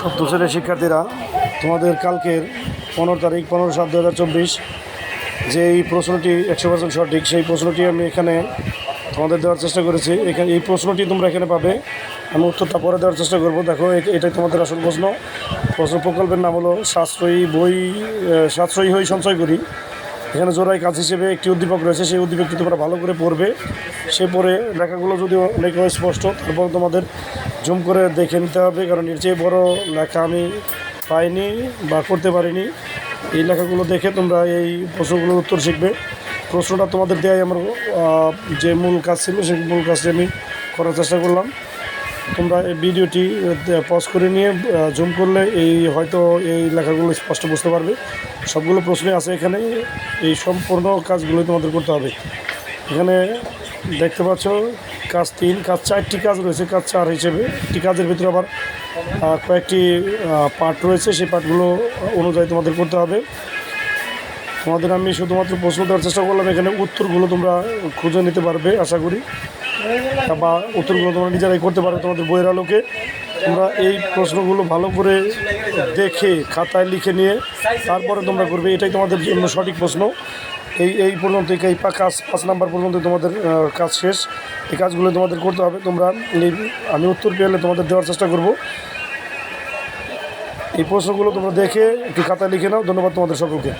সপ্তম শ্রেণির শিক্ষার্থীরা তোমাদের কালকের পনেরো তারিখ, পনেরো সাত দু হাজার চব্বিশ যে এই প্রশ্নটি একশো পার্সেন্ট সঠিক, সেই প্রশ্নটি আমি এখানে তোমাদের দেওয়ার চেষ্টা করেছি। এখানে এই প্রশ্নটি তোমরা এখানে পাবে। আমি উত্তরটা পরে দেওয়ার চেষ্টা করব। দেখো এটাই তোমাদের আসল প্রশ্ন। প্রশ্ন প্রকল্পের নাম হলো সাশ্রয়ী বই সাশ্রয়ী হই সঞ্চয় করি। এখানে জোড়াই কাজ হিসেবে একটি উদ্দীপক রয়েছে। সেই উদ্দীপকটি তোমরা ভালো করে পড়বে। সে পড়ে লেখাগুলো যদি অনেক স্পষ্ট, তারপর তোমাদের জুম করে দেখে নিতে হবে, কারণ এর চেয়ে বড় লেখা আমি পাইনি বা করতে পারিনি। এই লেখাগুলো দেখে তোমরা এই প্রশ্নগুলোর উত্তর শিখবে। প্রশ্নটা তোমাদের দেওয়াই আমার যে মূল কাজ ছিল, সেই মূল কাজটি আমি করার চেষ্টা করলাম। তোমরা এই ভিডিওটি পজ করে নিয়ে জুম করলে এই হয়তো এই লেখাগুলো স্পষ্ট বুঝতে পারবে। সবগুলো প্রশ্নই আছে এখানে। এই সম্পূর্ণ কাজগুলোই তোমাদের করতে হবে। এখানে দেখতে পাচ্ছ কাজ, তিন কাজ, চারটি কাজ রয়েছে, কাজ চার হিসেবে। একটি কাজের ভিতরে আবার কয়েকটি পার্ট রয়েছে, সেই পার্টগুলো অনুযায়ী তোমাদের করতে হবে। তোমাদের আমি শুধুমাত্র প্রশ্ন দেওয়ার চেষ্টা করলাম, এখানে উত্তরগুলো তোমরা খুঁজে নিতে পারবে, আশা করি। বা উত্তরগুলো তোমরা নিজেরাই করতে পারবে তোমাদের বইয়ের আলোকে। তোমরা এই প্রশ্নগুলো ভালো করে দেখে খাতায় লিখে নিয়ে তারপরে তোমরা করবে। এটাই তোমাদের জন্য সঠিক প্রশ্ন। এই এই পর্যন্ত এই কাজ পাঁচ নাম্বার পর্যন্ত তোমাদের কাজ শেষ। এই কাজগুলো তোমাদের করতে হবে। তোমরা আমি উত্তর পেলে তোমাদের দেওয়ার চেষ্টা করব। এই প্রশ্নগুলো তোমরা দেখে একটু খাতায় লিখে নাও। ধন্যবাদ তোমাদের সকলকে।